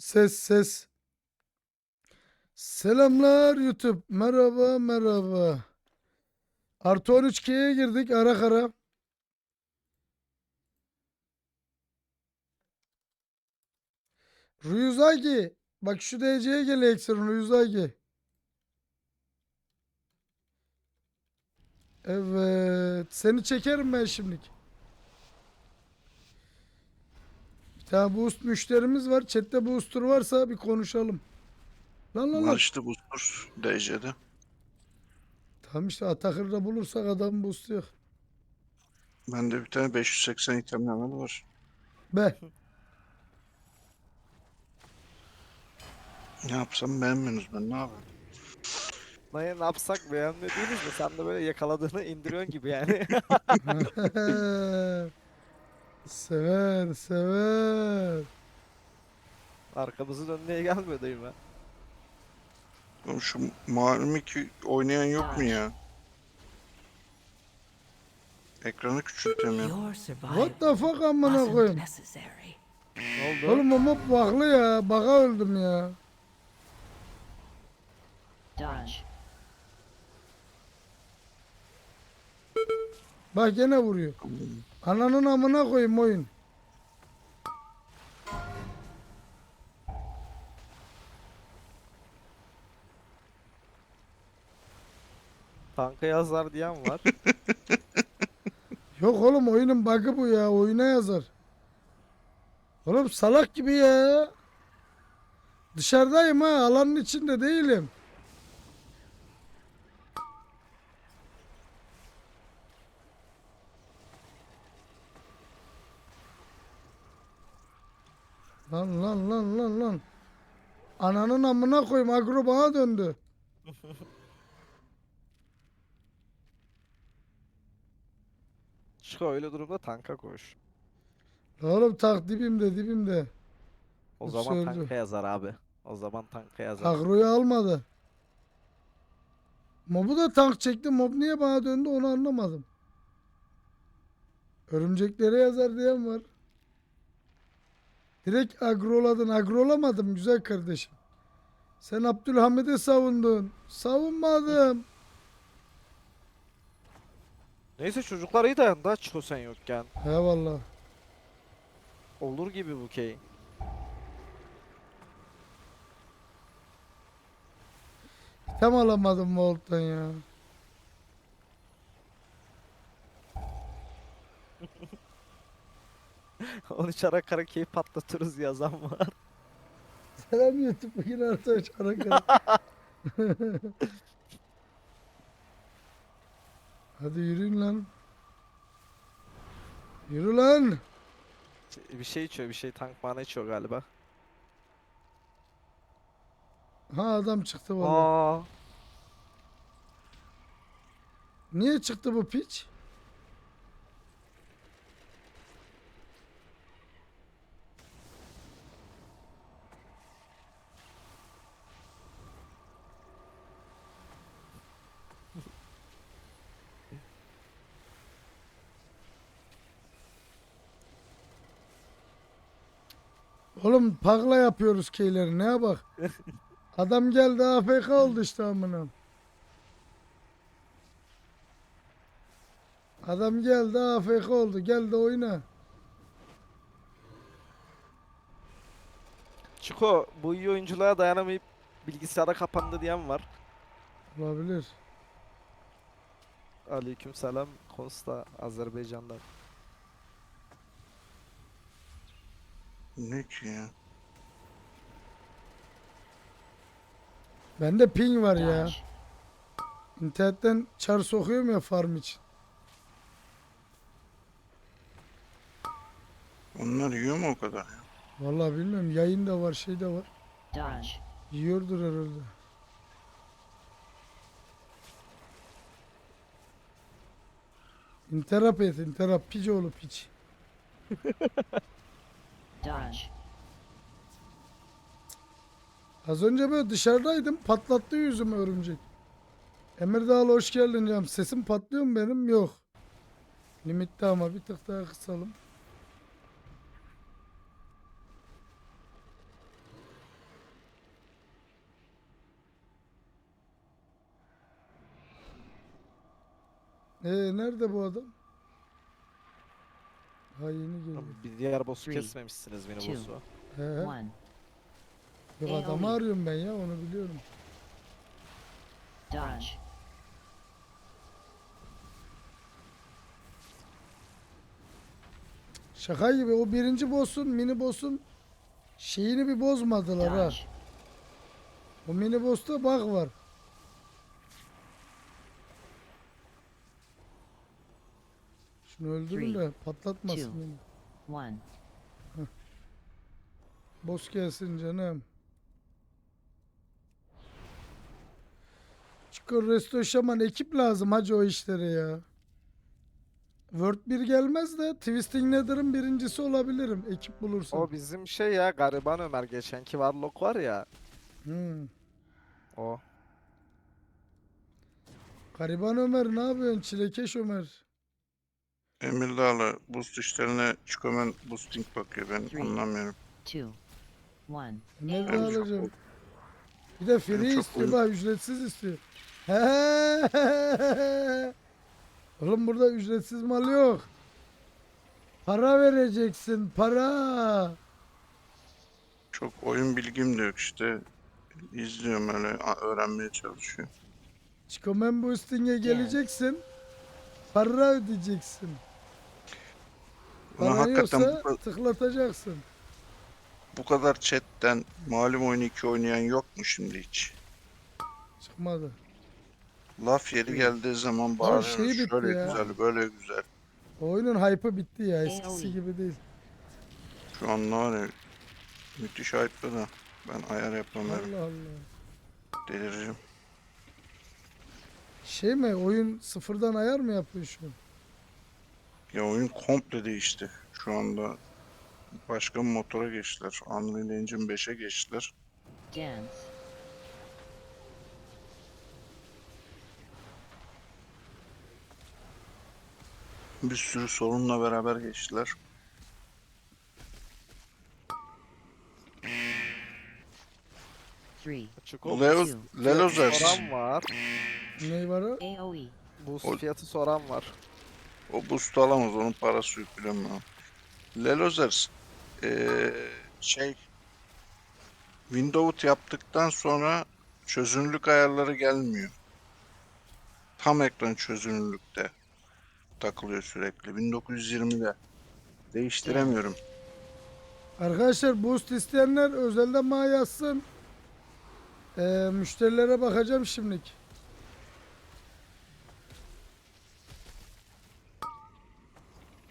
Ses ses. Selamlar YouTube. Merhaba merhaba. Artı 13K'ye girdik ara kara. Ruyuzagi. Bak şu DC'ye gel eksin Ruyuzagi. Evet. Seni çekerim ben şimdilik. Bir tane boost müşterimiz var. Chat'te booster varsa bir konuşalım. Lan lan lan. Açtı booster DC'de. Tamam işte Atakır'da bulursak adam boostluyor. Bende bir tane 580 itemleme var. Be. Ne yapsam beğenmiyorsunuz ben ne yapayım? Dayı ne yapsak beğenmediğiniz mi? Sen de böyle yakaladığını indiriyorsun gibi yani. sever sever. Arkamızın önüne gelmiyor dayım ben. Oğlum şu malum ki oynayan yok mu ya? Ekranı küçültemiyorum. Your What survival the fuck amına wasn't koyayım. necessary. Ne oldu? Oğlum o mob baklı ya. Baka öldüm ya. Dodge. Bak gene vuruyor. Ananın amına koyayım oyun. Tanka yazar diyen var. Yok oğlum oyunun bug'ı bu ya. Oyuna yazar. Oğlum salak gibi ya. Dışarıdayım ha. Alanın içinde değilim. Lan lan lan lan lan. Ananın amına koyayım. Agro bana döndü. Çık öyle durumda tanka koş. Oğlum tak dibimde dibimde. O Hepsi zaman öldü. tanka yazar abi. O zaman tanka yazar. Agro'yu almadı. Mob'u da tank çekti. Mob niye bana döndü onu anlamadım. Örümceklere yazar diyen var. Direkt agroladın. Agrolamadım güzel kardeşim. Sen Abdülhamid'i savundun. Savunmadım. Neyse çocuklar iyi dayandı ha Çiko sen yokken. Eyvallah. Olur gibi bu key. Tam alamadım Volt'tan ya. Onu çara kara patlatırız yazan var. Selam YouTube bugün artık Çanakkale. Hadi yürüyün lan. Yürü lan. Bir şey içiyor bir şey tank bana içiyor galiba. Ha adam çıktı vallahi. Aa, Niye çıktı bu piç? Oğlum pagla yapıyoruz keyleri neye bak. Adam geldi AFK oldu işte amına. Adam geldi AFK oldu. Geldi oyna. Çiko bu iyi oyunculuğa dayanamayıp bilgisayara kapandı diyen var. Olabilir. Aleykümselam Kosta Azerbaycan'dan. Ne ki ya? Bende ping var ya. İnternetten çar sokuyorum ya farm için. Onlar yiyor mu o kadar ya? Vallahi bilmiyorum. Yayın da var, şey de var. Dodge. Yiyordur herhalde. İnterap et, interap. Piç oğlu piç. Dodge. Az önce böyle dışarıdaydım patlattı yüzümü örümcek. Emirdağlı hoş geldin canım. Sesim patlıyor mu benim? Yok. Limitte ama bir tık daha kısalım. Ee, nerede bu adam? Ha yeni geliyor. Bir diğer boss'u Three, kesmemişsiniz mini two. boss'u. He he. One. Yok AOE. adamı arıyorum ben ya onu biliyorum. Dodge. Şaka gibi o birinci boss'un mini boss'un şeyini bir bozmadılar ha. Dodge. O mini boss'ta bug var. Şunu öldürün de patlatmasın two. beni. One. Boss gelsin canım. Çıkıyor Resto Şaman ekip lazım hacı o işlere ya. Word 1 gelmez de Twisting Nether'ın birincisi olabilirim ekip bulursam. O bizim şey ya gariban Ömer geçenki Warlock var ya. Hmm. O. Gariban Ömer ne yapıyorsun? Çilekeş Ömer. Emir Dağlı boost işlerine Çikomen boosting bakıyor ben Three. anlamıyorum. Two. One. Ne Benim Benim çok alacağım? Bir de free çok istiyor oyun- bak ücretsiz istiyor. Oğlum burada ücretsiz mal yok. Para vereceksin para. Çok oyun bilgim de yok işte. İzliyorum öyle a- öğrenmeye çalışıyorum. Çıkomen boosting'e geleceksin. Para ödeyeceksin. Buna hakikaten bu, yoksa ka- tıklatacaksın. bu kadar chatten malum oyunu 2 oynayan yok mu şimdi hiç? Çıkmadı. Laf yeri geldiği zaman bağırıyoruz. şey bitti Şöyle ya. güzel, böyle güzel. Oyunun hype'ı bitti ya eskisi gibi değil. Şu an ne var ya, müthiş hype'lı da ben ayar yapamıyorum. Allah Allah. Delireceğim. Şey mi oyun sıfırdan ayar mı yapıyor şu an? Ya oyun komple değişti. Şu anda başka bir motora geçtiler. Unreal Engine 5'e geçtiler. Dance. Bir sürü sorunla beraber geçtiler. Three. Açık ol. Leo, two. Lelozers. Soran var. Ne var o? AOE. O- fiyatı soran var. O boost alamaz. Onun parası yok bilemiyorum. Lelozers. Ee, şey Windows yaptıktan sonra çözünürlük ayarları gelmiyor. Tam ekran çözünürlükte takılıyor sürekli. 1920'de. Değiştiremiyorum. Arkadaşlar boost isteyenler özelden bana yazsın. Ee, müşterilere bakacağım şimdilik.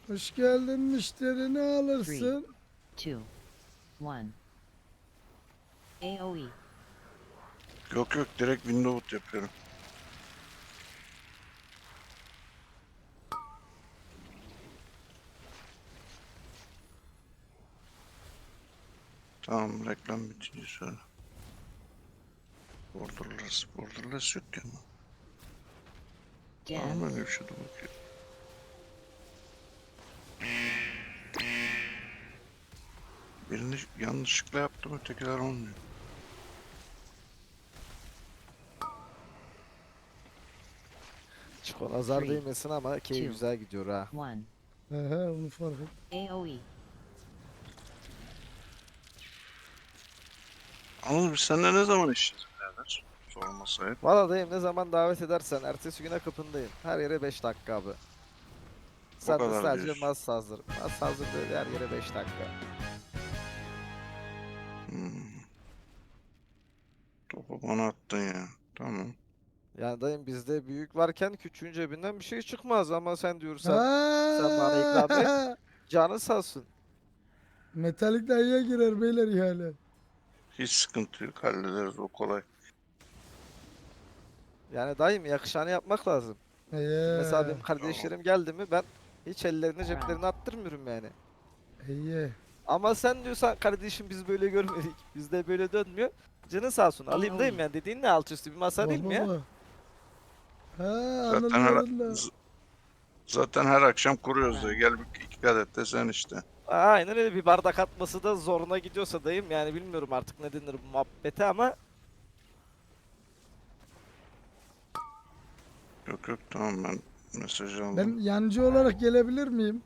Hoş geldin müşterini alırsın. Two. One. AOE. Yok yok direkt Windows yapıyorum. Tamam reklam bitince söyle. Borderless, borderless yok ya mı Dance. öyle bir şey de bakıyor. Birini yanlışlıkla yaptım ötekiler olmuyor. Çiko nazar Three, değmesin ama keyif two. güzel gidiyor ha. One. He he onu fark et. AOE. Anladın biz seninle ne zaman işleyeceğiz birader? Sorması ayıp. Valla dayım ne zaman davet edersen ertesi güne kapındayım. Her yere 5 dakika abi. Sen de kadar sadece diyorsun. masa hazır. Masa hazır böyle her yere 5 dakika. Bana attın ya. Tamam. Yani dayım bizde büyük varken küçüğün cebinden bir şey çıkmaz ama sen diyorsan sen bana ikram et. canı sağ olsun. Metalik dayıya girer beyler ihale. Hiç sıkıntı yok. Hallederiz o kolay. Yani dayım yakışanı yapmak lazım. Eye. Mesela benim kardeşlerim geldi mi ben hiç ellerini ceplerine attırmıyorum yani. Eye. Ama sen diyorsan kardeşim biz böyle görmedik. Bizde böyle dönmüyor. Canın sağ olsun. Alayım dayım yani dediğin ne alt üstü bir masa değil mi ya? Ha Zaten her, anladım da. z- zaten her akşam kuruyoruz da gel bir iki kadet de sen işte. Aynen öyle bir bardak atması da zoruna gidiyorsa dayım yani bilmiyorum artık ne denir bu muhabbete ama Yok yok tamam ben Mesaj aldım. Ben yancı olarak gelebilir miyim?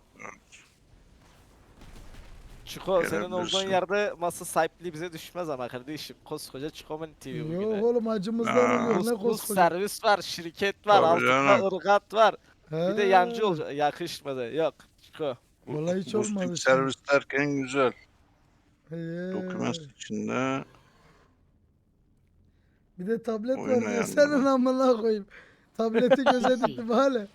Çiko senin olduğun Gelebilirsin. yerde masa sahipliği bize düşmez ama kardeşim. Koskoca Çikoman TV bugüne. Yok oğlum acımızdan Aa. oluyor ne Bus, bus koskoca. servis var, şirket var, Tabii altında canım. ırgat var. Bir de He, yancı olacak. Yakışmadı. Yok. Çiko. Vallahi hiç Boosting olmadı. şimdi. servis derken güzel. He. Doküment içinde. Bir de tablet var Oyun ya ayarlı senin var. amına koyayım. Tableti göze dikti hale.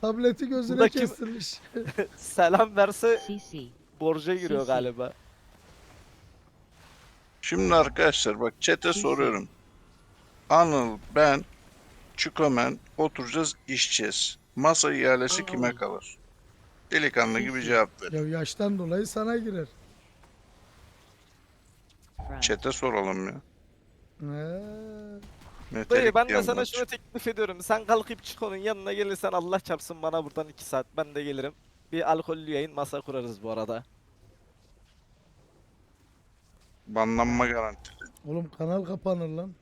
Tableti gözüne Buradaki- kestirmiş. Selam verse CC. Borca giriyor galiba. Şimdi arkadaşlar bak chat'e soruyorum. Anıl, ben, Çikomen oturacağız, içeceğiz. Masa ihalesi kime kalır? Delikanlı gibi cevap ver. ya yaştan dolayı sana girer. Chat'e soralım ya. Metelik Dayı ben de sana var. şunu teklif ediyorum. Sen kalkıp Çiko'nun yanına gelirsen Allah çarpsın bana buradan 2 saat. Ben de gelirim. Bir alkollü yayın masa kurarız bu arada. Banlanma garantili. Oğlum kanal kapanır lan.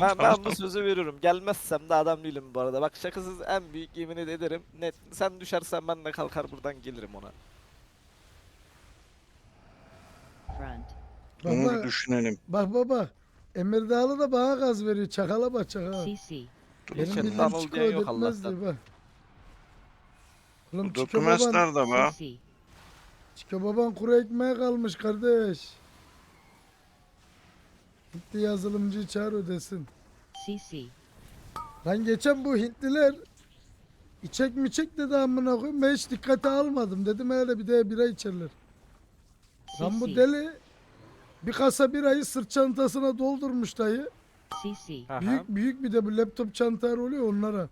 Ben, ben bu sözü veriyorum. Gelmezsem de adam değilim bu arada. Bak şakasız en büyük yemin ederim. Net. Sen düşersen ben de kalkar buradan gelirim ona. Front. Bak bir bak, düşünelim. bak baba. Emir Dağlı da bana gaz veriyor. Çakala bak çakala. CC. Benim bildiğim diyen yok Allah'tan. diyor bak. Oğlum Bu Çiko doküments baban, nerede be? Çiko baban kuru ekmeğe kalmış kardeş. Gitti yazılımcıyı çağır ödesin. CC. Lan geçen bu Hintliler içek mi çek dedi amına koyayım ben hiç dikkate almadım dedim öyle bir de bira içerler. Lan bu deli bir kasa birayı sırt çantasına doldurmuş dayı. CC. Büyük büyük bir de bu laptop çantalar oluyor onlara.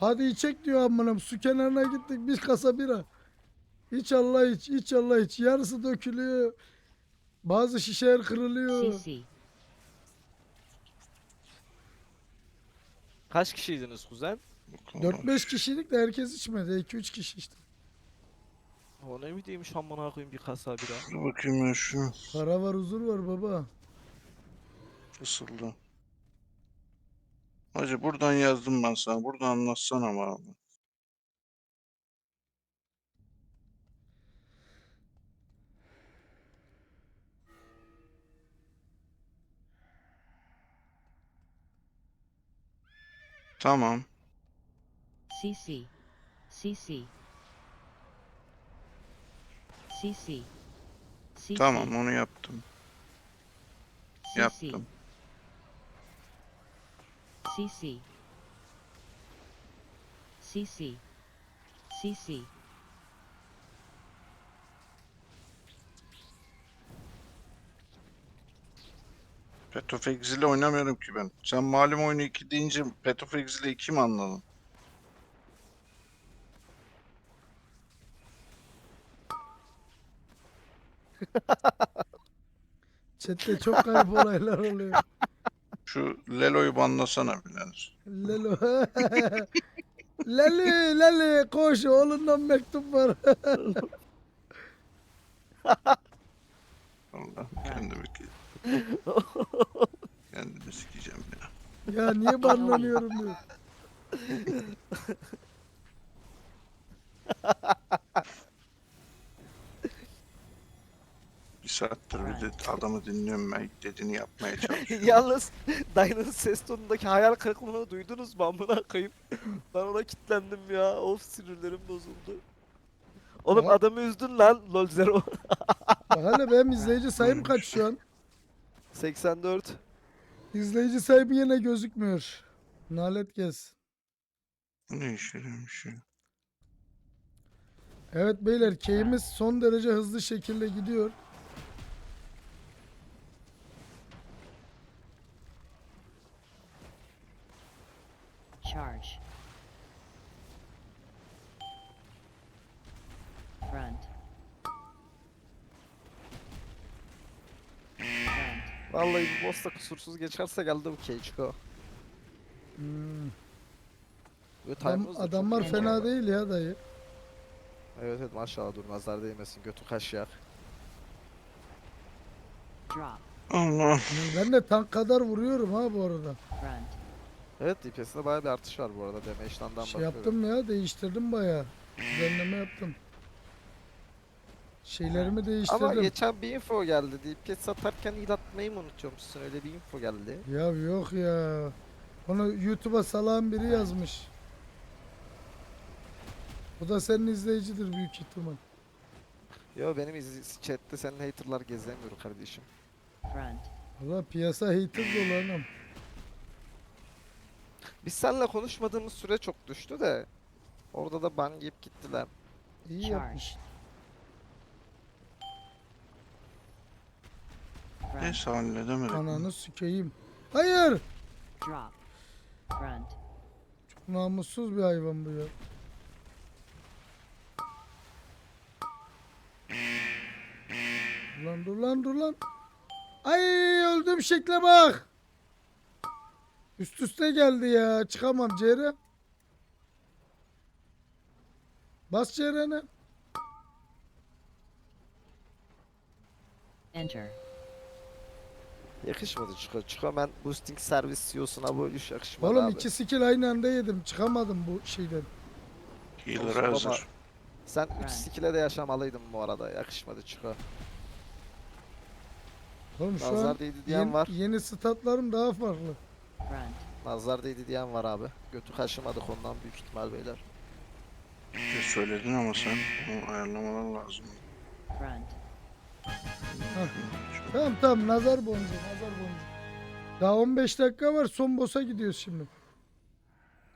Hadi içek diyor amına su kenarına gittik bir kasa bira. İç Allah iç iç Allah iç yarısı dökülüyor. Bazı şişeler kırılıyor. CC. Kaç kişiydiniz kuzen? 4-5 kişilik de herkes içmedi. 2-3 kişi işte. O ne bileyim amına koyayım bir kasa bira. Dur bakayım ya şu Para var huzur var baba. ısıldı. Hacı buradan yazdım ben sana. Buradan anlatsana bana. Tamam. CC. CC. CC. CC. Tamam onu yaptım. CC. Yaptım. CC. CC. CC. Path of Exil'i oynamıyorum ki ben. Sen malum oyunu 2 deyince Path of Exil'i 2 mi anladın? Chatte çok garip olaylar oluyor. Şu Lelo'yu banlasana Birader. Lelo. Leli, Leli koş oğlundan mektup var. Allah kendimi ki. Kendimi sikeceğim ya. ya niye banlanıyorum diyor. saattir bir de adamı dinliyorum ben dediğini yapmaya çalışıyorum. Yalnız dayının ses tonundaki hayal kırıklığını duydunuz mu amına koyayım? Ben ona kilitlendim ya. Of sinirlerim bozuldu. Oğlum Ama- adamı üzdün lan LoL Zero. Bak hele benim izleyici sayım kaç şu an? 84. İzleyici sayım yine gözükmüyor. Nalet gez. Bu ne iş yarıyormuş ya? Evet beyler keyimiz son derece hızlı şekilde gidiyor. Charge. Front. Vallahi bu boss da kusursuz geçerse geldi bu Keichiko. Hmm. Ve Adam, time'ımız da çok adamlar iyi bu fena arada. değil ya dayı. Evet evet maşallah durmazlar değmesin götü kaşıyak. Drop. Allah. Yani Ben de tank kadar vuruyorum ha bu arada. Front. Evet DPS'inde bayağı bir artış var bu arada damage'dan Şey bakıyorum. yaptım ya değiştirdim bayağı. Düzenleme yaptım. Şeylerimi değiştirdim. Ama geçen bir info geldi. DPS satarken il atmayı mı unutuyormuşsun? Öyle bir info geldi. Ya yok ya. Onu YouTube'a salan biri yazmış. O da senin izleyicidir büyük ihtimal. Yo benim iz chatte senin haterlar gezemiyor kardeşim. Valla piyasa hater dolu anam. Biz seninle konuşmadığımız süre çok düştü de. Orada da ban yiyip gittiler. İyi yapmış. Neyse halledemedik. Ananı sikeyim. Hayır. Drop. Front. Namussuz bir hayvan bu ya. Dur lan dur lan dur lan. Ay öldüm şekle bak. Üst üste geldi ya. Çıkamam Ceren. Bas Ceren'e. Enter. Yakışmadı Çıko. Çıko ben boosting servis CEO'suna bu iş yakışmadı Oğlum abi. iki skill aynı anda yedim. Çıkamadım bu şeyden. Healer Olsun baba. hazır. Sen 3 Evet. skill'e de yaşamalıydın bu arada. Yakışmadı Çıko. Oğlum şu Nazar an değdi diyen yeni, var. yeni statlarım daha farklı. Nazar değdi diyen var abi. Götü kaşımadık ondan büyük ihtimal beyler. Şey söyledin ama sen onu ayarlamalar lazım. Front. Tamam tamam nazar boncuğu nazar boncuğu. Daha 15 dakika var son boss'a gidiyoruz şimdi.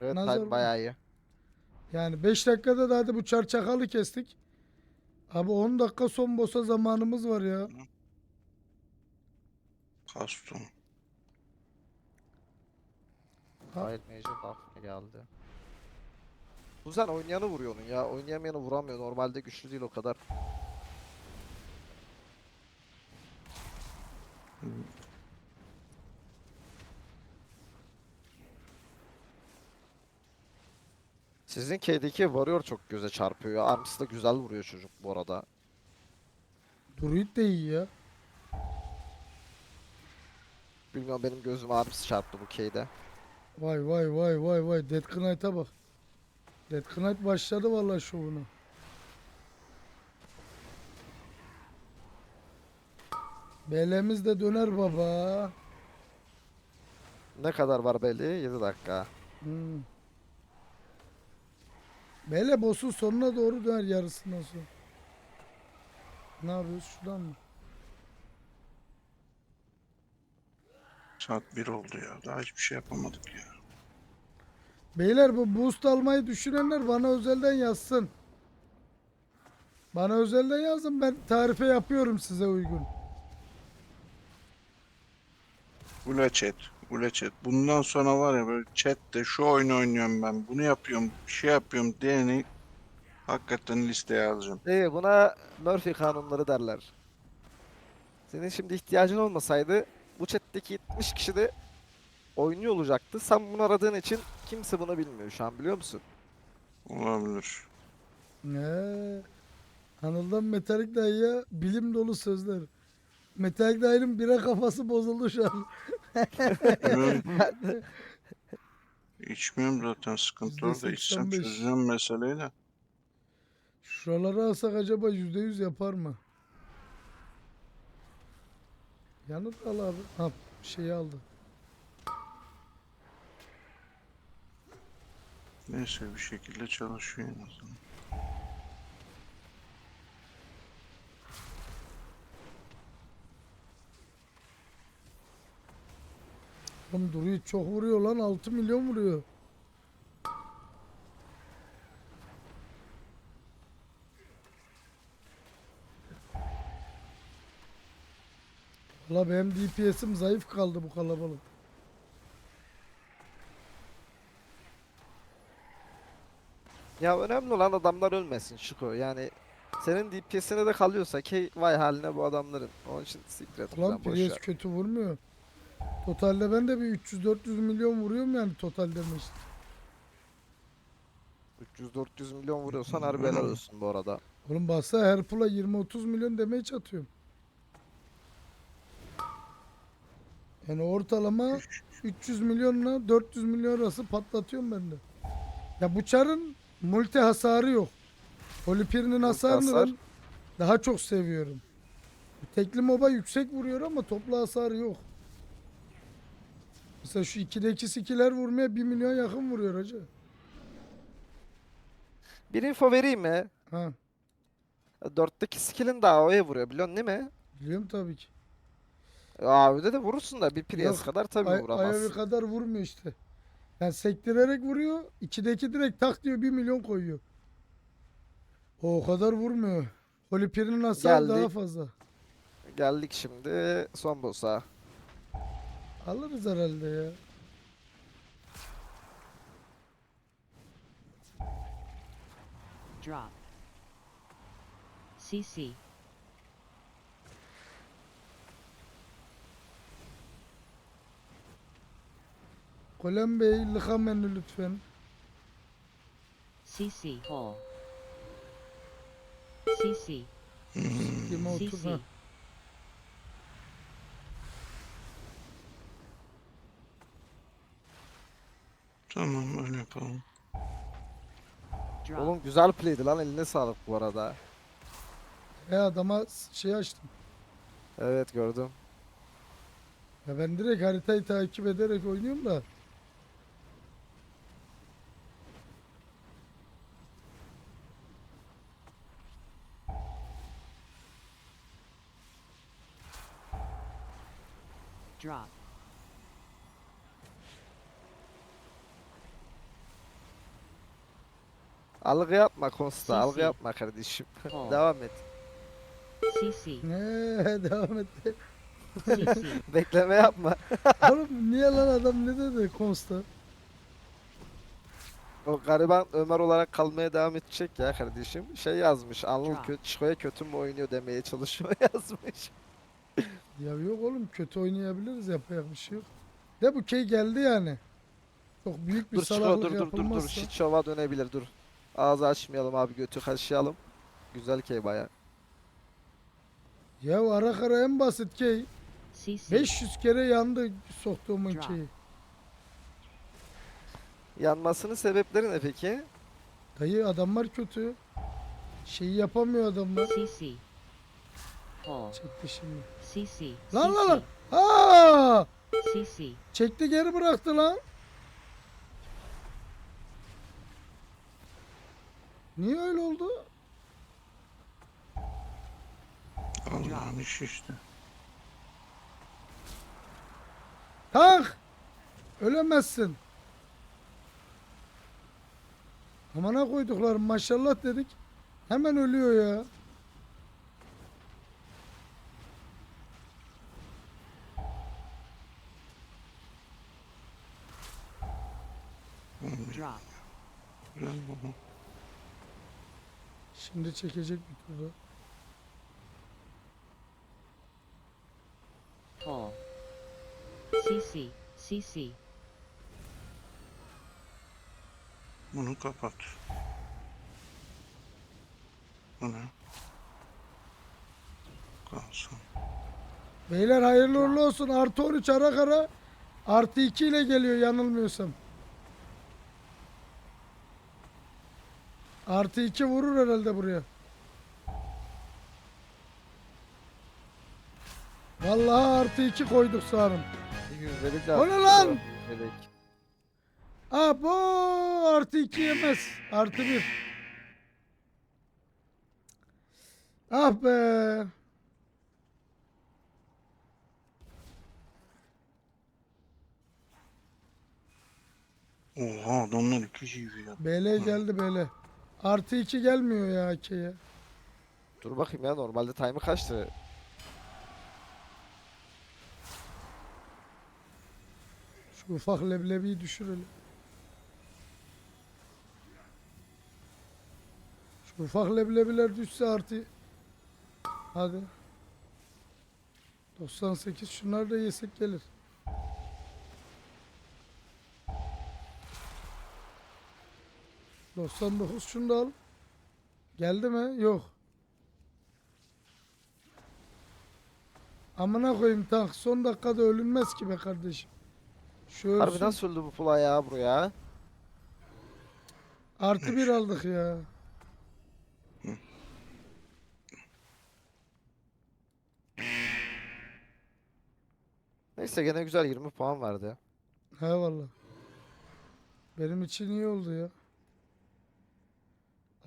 Evet Nazar bayağı iyi. Yani 5 dakikada da hadi bu çarçakalı kestik. Abi 10 dakika son boss'a zamanımız var ya. Kastum. Ha. Hayır Major buff geldi. Bu sen oynayanı vuruyor onun ya. Oynayamayanı vuramıyor. Normalde güçlü değil o kadar. Sizin K'deki Warrior çok göze çarpıyor ya. Arms da güzel vuruyor çocuk bu arada. Druid de iyi ya. Bilmiyorum benim gözüme Arms çarptı bu K'de. Vay vay vay vay vay. Dead Knight'a bak. Dead Knight başladı vallahi şovuna. Belemiz de döner baba. Ne kadar var belli? 7 dakika. Hmm. Bele boss'un sonuna doğru döner yarısından sonra. Ne yapıyoruz şuradan mı? Saat 1 oldu ya. Daha hiçbir şey yapamadık ya. Beyler bu boost almayı düşünenler bana özelden yazsın. Bana özelden yazın ben tarife yapıyorum size uygun. Ule chat. Ule chat. Bundan sonra var ya böyle chatte şu oyunu oynuyorum ben. Bunu yapıyorum. Bir şey yapıyorum diyeni hakikaten listeye alacağım. İyi buna Murphy kanunları derler. Senin şimdi ihtiyacın olmasaydı bu chat'teki 70 kişi de oynuyor olacaktı. Sen bunu aradığın için kimse bunu bilmiyor şu an biliyor musun? Olabilir. Ne? Anıl'dan metalik dayıya bilim dolu sözler. Metalik dayının bire kafası bozuldu şu an. İçmiyorum. İçmiyorum zaten sıkıntı orada. İçsem %85. çözeceğim meseleyi de. Şuraları alsak acaba yüzde yüz yapar mı? Yanıt al abi. Ha şeyi aldı. Neyse bir şekilde çalışıyor en azından. Oğlum Druid çok vuruyor lan 6 milyon vuruyor. Valla benim DPS'im zayıf kaldı bu kalabalık. Ya önemli olan adamlar ölmesin Şiko. Yani senin DPS'ine de kalıyorsa ki vay haline bu adamların. Onun için sikret Ulan lan boş Prius kötü vurmuyor. Totalde ben de bir 300-400 milyon vuruyorum yani totalde işte. 300-400 milyon vuruyorsan harbi helal olsun bu arada. Oğlum bassa her pula 20-30 milyon demeye atıyorum. Yani ortalama 300 milyonla 400 milyon arası patlatıyorum ben de. Ya bu çarın multi hasarı yok. Polipirinin hasarını hasar. daha çok seviyorum. Tekli moba yüksek vuruyor ama toplu hasarı yok. Mesela şu 2'deki skiller vurmaya 1 milyon yakın vuruyor hacı. Bir info vereyim mi? Ha, 4'teki skill'in daha AOE vuruyor biliyorsun değil mi? biliyorum tabii ki. AOE'de de vurursun da bir Prius Yok, kadar tabii Ay, vuramazsın. ayağı kadar vurmuyor işte. Yani sektirerek vuruyor. 2'deki direkt tak diyor 1 milyon koyuyor. O, o kadar vurmuyor. Polipirinin hasarı daha Geldik. fazla. Geldik şimdi son boss'a. Alırız herhalde ya. Drop. CC. Kolem Bey Lıkamenli lütfen. CC. Hole. CC. Yeme otur. CC. Ha. Tamam öyle yapalım. Drop. Oğlum güzel play'di lan eline sağlık bu arada. E adama s- şey açtım. Evet gördüm. Ya ben direkt haritayı takip ederek oynuyorum da. Drop. Algı yapma Konsta, algı yapma kardeşim. Hole. Devam et. CC. Ne devam etti. CC. Bekleme yapma. Oğlum niye lan adam ne dedi Konsta? O gariban Ömer olarak kalmaya devam edecek ya kardeşim. Şey yazmış, Anıl kö Çiko'ya kötü mü oynuyor demeye çalışıyor yazmış. Ya yok oğlum kötü oynayabiliriz yapacak bir şey yok. De bu key geldi yani. Çok büyük bir Dur salaklık dur dur dur dur. yapılmazsa. Şitşova dönebilir dur. Ağzı açmayalım abi götü kaşıyalım. Güzel key baya. Ya ara kara en basit key. CC. 500 kere yandı soktuğumun Drop. keyi. Yanmasının sebepleri ne peki? Dayı adamlar kötü. Şeyi yapamıyor adamlar. CC. Hole. Çekti şimdi. CC. Lan lan lan. Aa! CC. Çekti geri bıraktı lan. Niye öyle oldu? Allah'ın işi işte. Tank! Ölemezsin. Amana koyduklarım maşallah dedik. Hemen ölüyor ya. Drop. Şimdi çekecek bir turda. Hole. CC. CC. Bunu kapat. Bu ne? Kalsın. Beyler hayırlı uğurlu olsun. Artı 13 ara kara. Artı 2 ile geliyor yanılmıyorsam. Artı 2 vurur herhalde buraya. Vallahi artı 2 koyduk sanırım. Bir yüzdelik O ne lan? yüzdelik. Abo artı 2 yemez. Artı 1. Ah be. Oha adamlar iki GB ya. BL geldi BL. Artı 2 gelmiyor ya Ake'ye. Dur bakayım ya normalde time'ı kaçtı? Şu ufak leblebiyi düşürelim. Şu ufak leblebiler düşse artı. Hadi. 98 şunları da yesek gelir. Doksan dokuz şunu da al. Geldi mi? Yok. Amına koyayım tank son dakikada ölünmez ki be kardeşim. Şu Harbi ölsün. nasıl öldü bu pula ya buraya? Artı bir aldık ya. Neyse gene güzel 20 puan verdi. He valla. Benim için iyi oldu ya.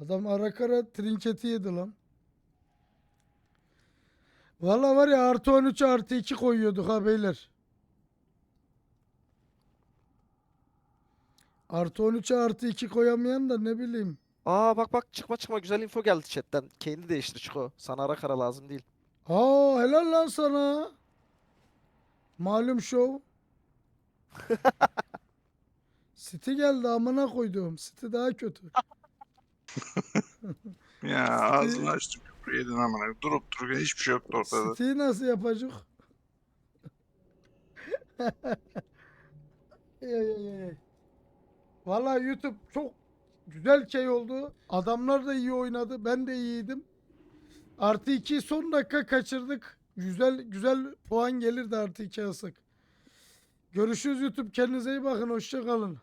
Adam ara kara trinketi yedi lan. Valla var ya artı 13 artı 2 koyuyorduk ha beyler. Artı 13'e artı 2 koyamayan da ne bileyim. Aa bak bak çıkma çıkma güzel info geldi chatten. Kane'i değiştir Çiko. Sana ara kara lazım değil. Aa helal lan sana. Malum şov. City geldi amına koyduğum. City daha kötü. Ya ağzını açtım küfür yedin amına. Durup dururken hiçbir şey yoktu ortada. City'yi nasıl yapacak? Ey, ey, ey, ey. Vallahi YouTube çok güzel şey oldu. Adamlar da iyi oynadı. Ben de iyiydim. Artı 2 son dakika kaçırdık. Güzel güzel puan gelirdi artı 2 alsak. Görüşürüz YouTube. Kendinize iyi bakın. Hoşça kalın.